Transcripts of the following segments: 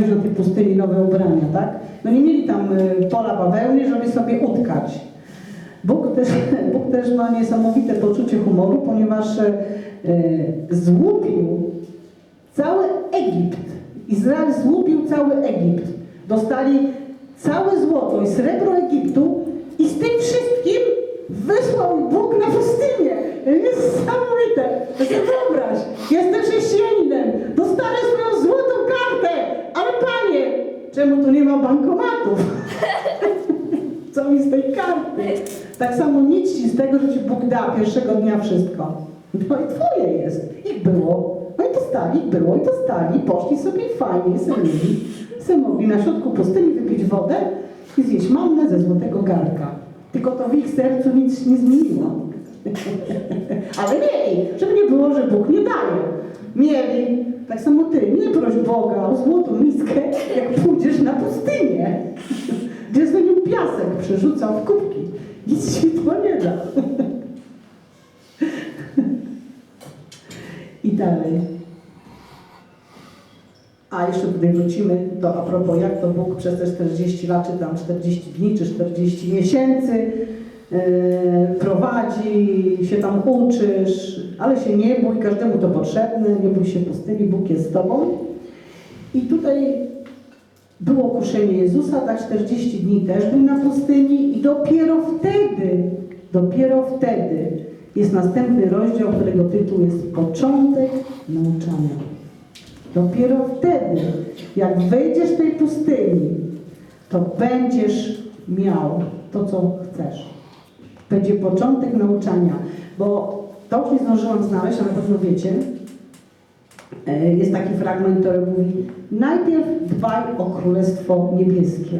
na tej pustyni nowe ubrania, tak? No nie mieli tam y, pola bawełny, żeby sobie utkać. Bóg też, Bóg też ma niesamowite poczucie humoru, ponieważ e, złupił cały Egipt. Izrael złupił cały Egipt. Dostali całe złoto i srebro Egiptu i z tym wszystkim wysłał Bóg na pustynię. Niesamowite. To sobie wyobraź, jestem chrześcijaninem, dostanę swoją złotą kartę, ale Panie, czemu tu nie ma bankomatów? Co mi z tej karty? Tak samo nic ci z tego, że ci Bóg da pierwszego dnia wszystko. No i twoje jest. Ich było. No i dostali, było i dostali. Poszli sobie fajnie, sobie. Se mogli na środku pustyni wypić wodę i zjeść mannę ze złotego garnka. Tylko to w ich sercu nic nie zmieniło. Ale mieli, żeby nie było, że Bóg nie daje. Mieli. Tak samo ty, nie proś Boga o złotą miskę, jak pójdziesz na pustynię. Gdzie nią piasek przerzucał w kubki. Nic ci to nie da. I dalej. A jeszcze tutaj wrócimy do a propos, jak to Bóg przez te 40 lat, czy tam 40 dni, czy 40 miesięcy prowadzi, się tam uczysz, ale się nie bój, każdemu to potrzebne, nie bój się pustyni, Bóg jest z Tobą. I tutaj było kuszenie Jezusa, tak 40 dni też był na pustyni i dopiero wtedy, dopiero wtedy jest następny rozdział, którego tytuł jest Początek nauczania. Dopiero wtedy, jak wyjdziesz z tej pustyni, to będziesz miał to, co chcesz. Będzie początek nauczania, bo to nie zdążyłam znaleźć, ale pewno wiecie, E, jest taki fragment, który mówi najpierw dbaj o Królestwo Niebieskie.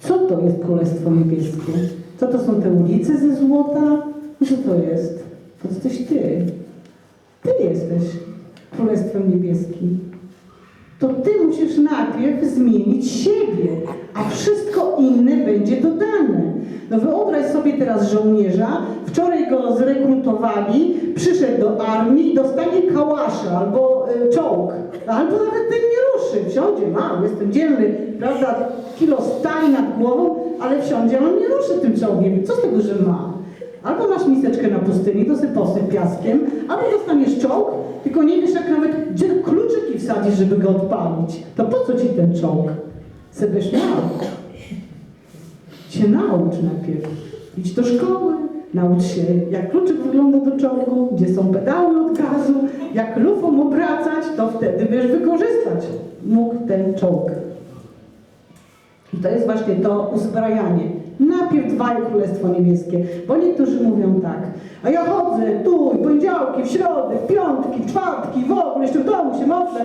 Co to jest Królestwo Niebieskie? Co to są te ulice ze złota? Co to jest? To jesteś Ty. Ty jesteś Królestwem Niebieskim. To Ty musisz najpierw zmienić siebie, a wszystko inne będzie dodane. No wyobraź sobie teraz żołnierza, wczoraj go zrekrutowali, przyszedł do armii dostanie kałaszę albo y, czołg, albo nawet ten nie ruszy, wsiądzie, mam, jestem dzielny, prawda, kilo stali nad głową, ale wsiądzie, on nie ruszy tym czołgiem, co z tego, że ma? Masz miseczkę na pustyni, to sobie posyp piaskiem, albo dostaniesz czołg, tylko nie wiesz jak nawet gdzie kluczyki wsadzić, żeby go odpalić. To po co ci ten czołg? Sebyś miał się naucz najpierw. Idź do szkoły, naucz się, jak kluczyk wygląda do czołgu, gdzie są pedały od gazu, jak lufą obracać, to wtedy wiesz wykorzystać mógł ten czołg. I to jest właśnie to uzbrajanie. Najpierw dbaj o Królestwo Niebieskie, bo niektórzy mówią tak, a ja chodzę tu, w poniedziałki, w środy, w piątki, w czwartki, w ogóle, jeszcze w domu się modlę.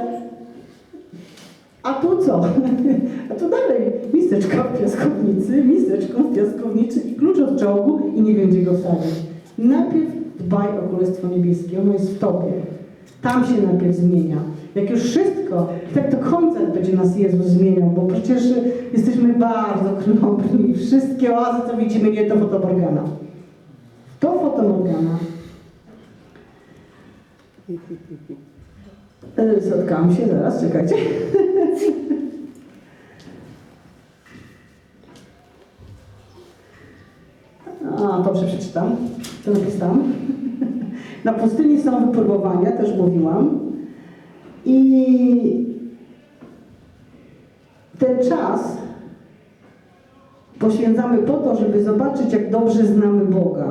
A tu co? A tu dalej miseczka w piaskownicy, miseczką w piaskownicy i klucz od czołgu i nie wiem gdzie go wsadzić. Najpierw dbaj o Królestwo Niebieskie, ono jest w Tobie. Tam się najpierw zmienia. Jak już wszystko, tak do końca będzie nas Jezus zmieniał, bo przecież jesteśmy bardzo krnąbrni. Wszystkie oazy, co widzimy, nie to fotomorgana. To fotomorgana. E, Zatkałam się zaraz, czekajcie. A, dobrze przeczytam. Co napisałam? Na pustyni są wypróbowania, też mówiłam. I ten czas poświęcamy po to, żeby zobaczyć, jak dobrze znamy Boga.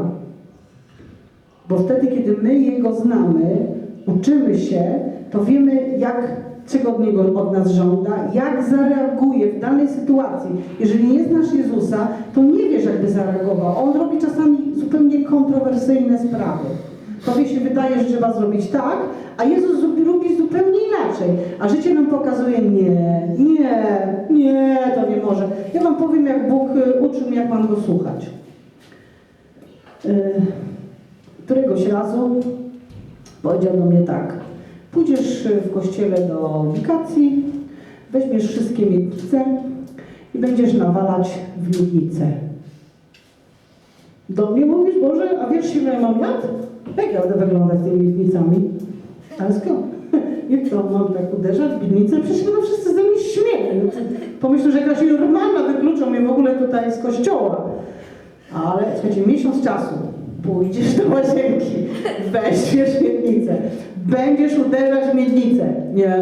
Bo wtedy, kiedy my Jego znamy, uczymy się, to wiemy, jak, czego od Niego od nas żąda, jak zareaguje w danej sytuacji. Jeżeli nie znasz Jezusa, to nie wiesz, jakby zareagował. On robi czasami zupełnie kontrowersyjne sprawy. Tobie się wydaje, że trzeba zrobić tak, a Jezus zu- robi zupełnie inaczej. A życie nam pokazuje, nie, nie, nie, to nie może. Ja Wam powiem, jak Bóg y, uczył mnie, jak mam Go słuchać. Y, Któregoś razu powiedział do mnie tak. Pójdziesz w kościele do wikacji, weźmiesz wszystkie miednice i będziesz nawalać w miednicę. Do mnie mówisz, Boże, a wiesz ile mam lat? Jak ja będę wyglądać tymi miednicami? Ale skąd? Jak to mam tak uderzać w miednicę? Przecież no wszyscy ze mnie śmieją. Pomyślą, że jakaś normalna wykluczą mnie w ogóle tutaj z kościoła. Ale słuchajcie, miesiąc czasu, pójdziesz do łazienki, weźmiesz miednicę, będziesz uderzać miednicę. Nie,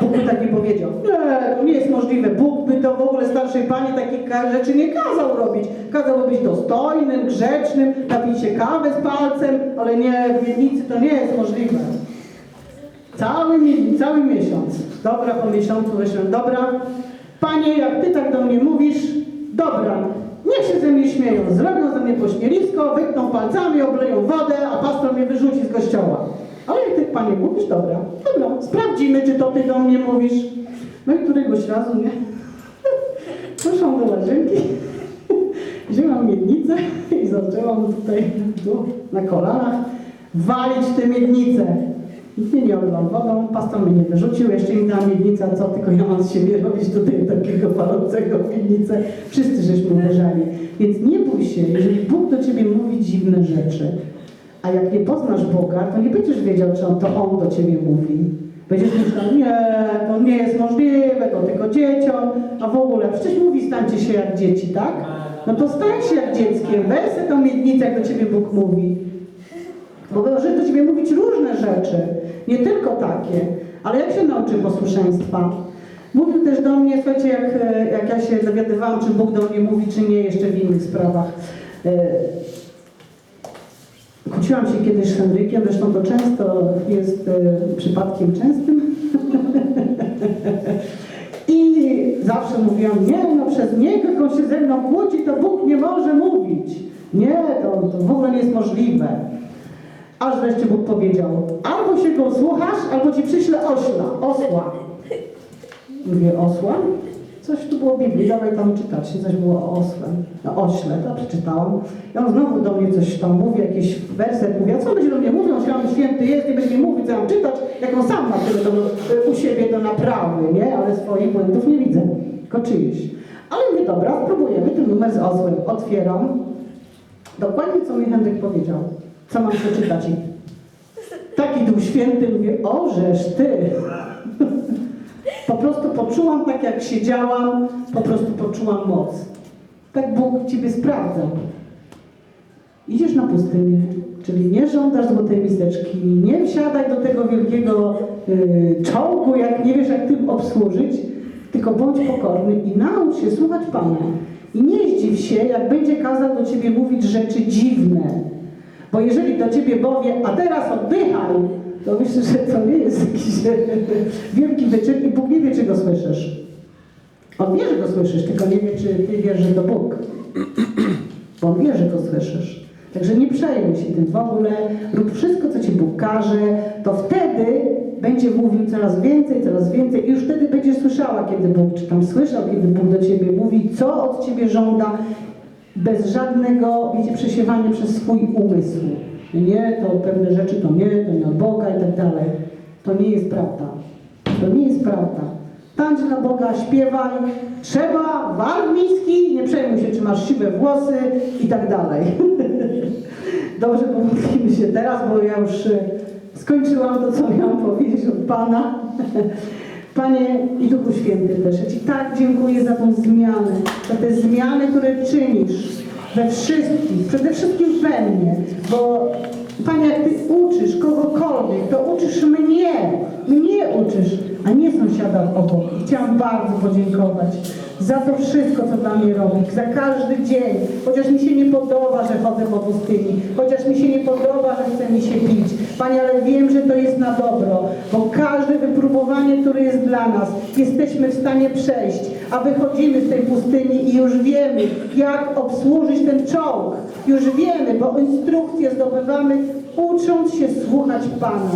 Bóg by tak nie powiedział. Nie, to nie jest możliwe. Bóg by to w ogóle starszej pani takich rzeczy nie kazał robić. Kazał być dostojnym, grzecznym, napić się kawę z palcem, ale nie, w miednicy to nie jest możliwe. Cały, cały miesiąc. Dobra, po miesiącu wyszłem, dobra. Panie, jak ty tak do mnie mówisz, dobra, niech się ze mnie śmieją. Zrobią ze mnie pośmielisko, wytną palcami, obleją wodę, a pastor mnie wyrzuci z kościoła. Ale jak ty, panie, mówisz, dobra, dobra, sprawdzimy, czy to ty do mnie mówisz. No i któregoś razu, nie? Poszłam do łazienki, wzięłam miednicę i zaczęłam tutaj tu, na kolanach walić tę miednicę. Nie oblał wodą, pastor mnie nie wyrzucił, jeszcze dała miednica, co tylko ja mam z siebie robić tutaj takiego palącego w miednicę. Wszyscy żeśmy uderzali. Więc nie bój się, jeżeli Bóg do ciebie mówi dziwne rzeczy, a jak nie poznasz Boga, to nie będziesz wiedział, czy on, to On do ciebie mówi. Będziesz myślał, nie, to nie jest możliwe, to tylko dzieciom, a w ogóle, przecież mówi, stańcie się jak dzieci, tak? No to stań się jak dzieckiem, weź tą miednicę, jak do ciebie Bóg mówi. Bo może do ciebie mówić różne rzeczy, nie tylko takie, ale jak się nauczy posłuszeństwa? Mówił też do mnie, słuchajcie, jak, e, jak ja się dowiadywałam, czy Bóg do mnie mówi, czy nie, jeszcze w innych sprawach. E, Kłóciłam się kiedyś z Henrykiem, zresztą to często jest e, przypadkiem częstym. I zawsze mówiłam, nie, no przez niego, jak się ze mną kłóci, to Bóg nie może mówić. Nie, to, to w ogóle nie jest możliwe. Aż wreszcie Bóg powiedział, albo się go słuchasz, albo ci przyślę ośla, osła. Mówię, osła? Coś tu było w Biblii, dawaj tam czytać, coś było o osłem, o ośle, to przeczytałam. I on znowu do mnie coś tam mówi, jakiś werset mówi, a co będzie do mnie mówił, on święty jest, nie będzie mi mówić, co mam czytać, jak on sam ma tyle do, u siebie do naprawy, nie? Ale swoich błędów nie widzę, tylko czyjś. Ale mówię, dobra, spróbujemy ten numer z osłem. Otwieram, dokładnie co mi Henryk powiedział, co mam przeczytać. Taki Duch Święty, mówię, ożeż ty. Po prostu poczułam tak, jak siedziałam, po prostu poczułam moc. Tak Bóg Ciebie sprawdza. Idziesz na pustynię, czyli nie żądasz złotej miseczki, nie wsiadaj do tego wielkiego y, czołgu, jak nie wiesz, jak tym obsłużyć, tylko bądź pokorny i naucz się słuchać Pana. I nie zdziw się, jak będzie kazał do Ciebie mówić rzeczy dziwne. Bo jeżeli do Ciebie powie, a teraz oddychaj, to myślę, że to nie jest jakiś wielki wyczyn i Bóg nie wie, czy go słyszysz. On wie, że go słyszysz, tylko nie wie, czy Ty wiesz, że to Bóg. Bo on wie, że go słyszysz. Także nie przejmuj się tym w ogóle, rób wszystko, co Ci Bóg każe, to wtedy będzie mówił coraz więcej, coraz więcej i już wtedy będziesz słyszała, kiedy Bóg, czy tam słyszał, kiedy Bóg do Ciebie mówi, co od Ciebie żąda, bez żadnego, wiecie, przesiewania przez swój umysł. Nie, to pewne rzeczy to nie, to nie od Boga i tak dalej. To nie jest prawda. To nie jest prawda. Tańcz na Boga, śpiewaj, trzeba, wal miski, nie przejmuj się, czy masz siwe włosy i tak dalej. Dobrze, pomodlimy się teraz, bo ja już e, skończyłam to, co miałam powiedzieć od Pana. Panie i Duchu Święty też, Ci tak dziękuję za tą zmianę, za te zmiany, które czynisz we wszystkich, przede wszystkim we mnie, bo Panie, jak Ty uczysz kogokolwiek, to uczysz mnie, mnie uczysz, a nie sąsiada obok. Chciałam bardzo podziękować za to wszystko, co dla mnie robi, za każdy dzień, chociaż mi się nie podoba, że chodzę po pustyni, chociaż mi się nie podoba, że chce mi się pić. Panie, ale wiem, że to jest na dobro, bo każde wypróbowanie, które jest dla nas, jesteśmy w stanie przejść, a wychodzimy z tej pustyni i już wiemy, jak obsłużyć ten czołg. Już wiemy, bo instrukcje zdobywamy, ucząc się słuchać Pana.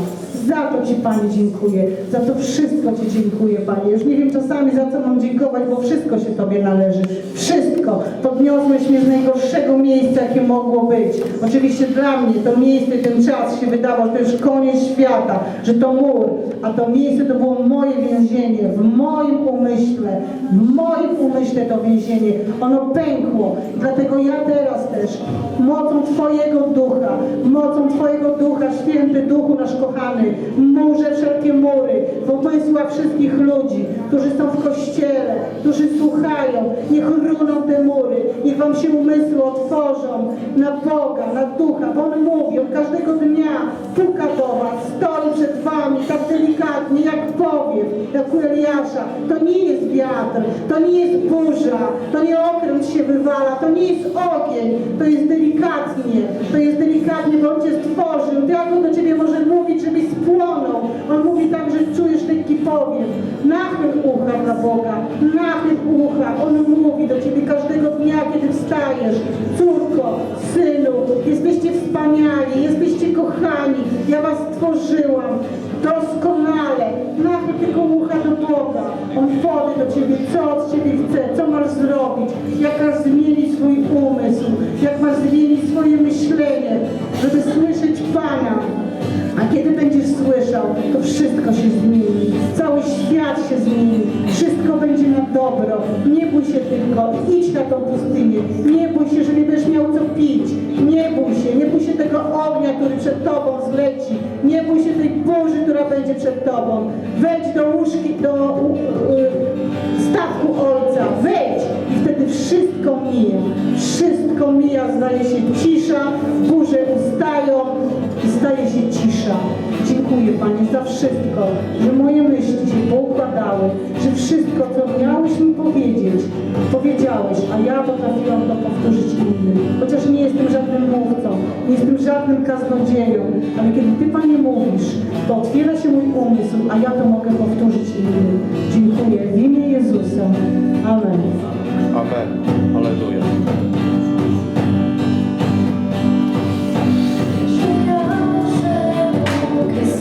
Za to Ci, Panie, dziękuję. Za to wszystko Ci dziękuję, Panie. Już nie wiem czasami, za co mam dziękować, bo wszystko się Tobie należy. Wszystko. Podniosłeś mnie z najgorszego miejsca, jakie mogło być. Oczywiście dla mnie to miejsce, ten czas się wydawał, że to już koniec świata, że to mur, a to miejsce to było moje więzienie, w moim umyśle, w moim umyśle to więzienie. Ono pękło. Dlatego ja teraz też, mocą Twojego ducha, mocą Twojego ducha, święty duchu nasz kochany, murzę wszelkie mury w umysłach wszystkich ludzi, którzy są w kościele, którzy słuchają, niech runą te mury, niech wam się umysły otworzą na Boga, na Ducha, bo On mówi, on każdego dnia puka do was, stoi przed wami tak delikatnie, jak powiew, jak u Eliasza. To nie jest wiatr, to nie jest burza, to nie okręt się wywala, to nie jest ogień, to jest delikatnie, to jest delikatnie, bo On cię stworzył, On do ciebie może mówić, żebyś spłonął. On mówi tak, że czujesz lekki powiew. Nachyl ucha dla Boga, nachyl. On mówi do ciebie każdego dnia, kiedy wstajesz. Córko, synu, jesteście wspaniali, jesteście kochani. Ja was stworzyłam doskonale. Nachyl tylko ucha do Boga. On powie do ciebie, co od ciebie chce, co masz zrobić, jak masz zmienić swój umysł, jak masz zmienić swoje myślenie, żeby słyszeć Pana. A kiedy będziesz słyszał, to wszystko się zmieni. Cały świat się zmieni. Wszystko będzie na dobro. Się tylko. Idź na tą pustynię. Nie bój się, że nie będziesz miał co pić. Nie bój się. Nie bój się tego ognia, który przed tobą zleci. Nie bój się tej burzy, która będzie przed tobą. Wejdź do łóżki, do u- y, statku Ojca. Wejdź i wtedy wszystko mija. Wszystko mija. Zdaje się cisza. Burze ustają. Zdaje się cisza. Dziękuję Panie za wszystko, że moje myśli poukładały, że wszystko, co miałeś mi powiedzieć, powiedziałeś, a ja potrafiłam to powtórzyć innym. Chociaż nie jestem żadnym mówcą, nie jestem żadnym kaznodzieją, ale kiedy Ty Panie mówisz, to otwiera się mój umysł, a ja to mogę powtórzyć innym. Dziękuję w imię Jezusa. Amen. Amen. Aleluja.